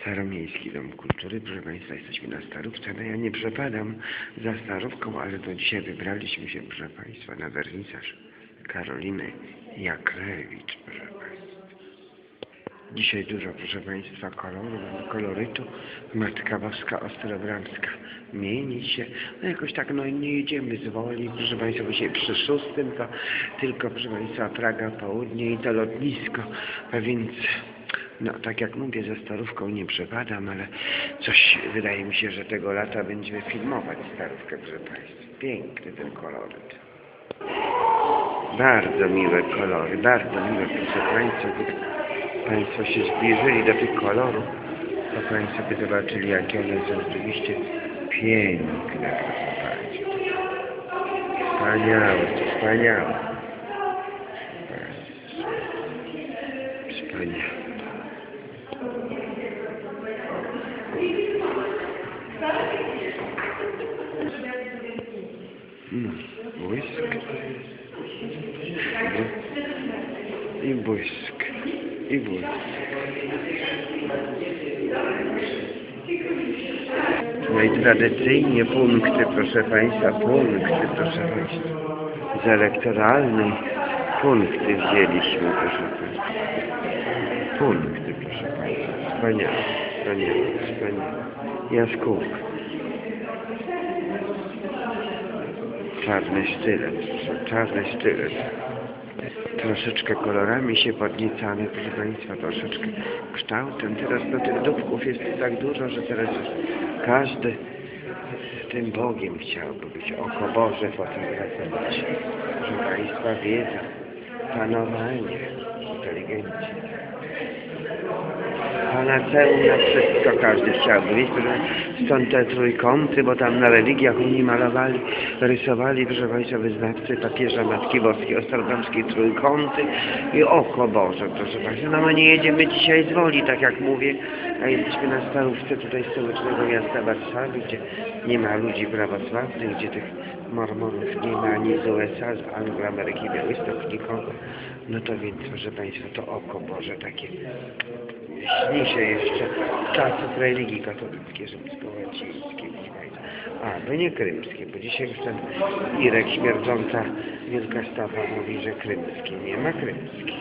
Staromiejski Dom Kultury. Proszę Państwa, jesteśmy na Starówce. No ja nie przepadam za Starówką, ale to dzisiaj wybraliśmy się, proszę Państwa, na wernisaż Karoliny Jaklewicz, proszę Państwa. Dzisiaj dużo, proszę Państwa, koloru, mamy kolorytu. Matka Boska Ostrobramska mieni się. No jakoś tak, no nie jedziemy z woli, proszę Państwa, bo dzisiaj przy szóstym to tylko, proszę Państwa, Praga Południe i to lotnisko. A więc, no tak jak mówię, ze Starówką nie przepadam, ale coś wydaje mi się, że tego lata będziemy filmować Starówkę, proszę Państwa. Piękny ten koloryt. Bardzo miłe kolory, bardzo miłe, proszę Państwa. Gdyby Państwo się zbliżyli do tych kolorów, to Państwo by zobaczyli, jakie one są rzeczywiście piękne, proszę Państwa. Wspaniałe, wspaniałe. Wspaniałe. Błysk. I błysk. I błysk. No i tradycyjnie punkty, proszę Państwa, punkty, proszę Państwa. Z elektoralnej punkty wzięliśmy, proszę Państwa. Punkty, proszę Państwa. Wspaniałe, wspaniałe, wspaniałe. Jaskółka. Czarny sztylet, czarny sztylet. Troszeczkę kolorami się podniecamy, proszę Państwa, troszeczkę kształtem. Teraz no tych dubków jest tak dużo, że teraz każdy tym Bogiem chciałby być. Oko Boże fotografować. Proszę Państwa, wiedza, panowanie, inteligencja. Panaceum na wszystko każdy chciałby. Wiecie, że stąd te trójkąty, bo tam na religiach oni malowali, rysowali, proszę Państwa, wyznawcy papieża Matki Boskiej, Ostrogramskiej trójkąty i oko Boże, proszę Państwa. No my nie jedziemy dzisiaj z woli, tak jak mówię, a jesteśmy na starówce tutaj stołecznego miasta Warszawy, gdzie nie ma ludzi prawosławnych, gdzie tych mormonów nie ma ani z USA, z Anglii, Ameryki, Białystok, nikogo. No to więc, proszę Państwa, to oko Boże takie śni się jeszcze czasów religii katolickiej, rzymsko-łacińskiej. A, no nie krymskie, bo dzisiaj już ten Irek śmierdząca Wielka Stawa mówi, że krymskie. Nie ma krymskich.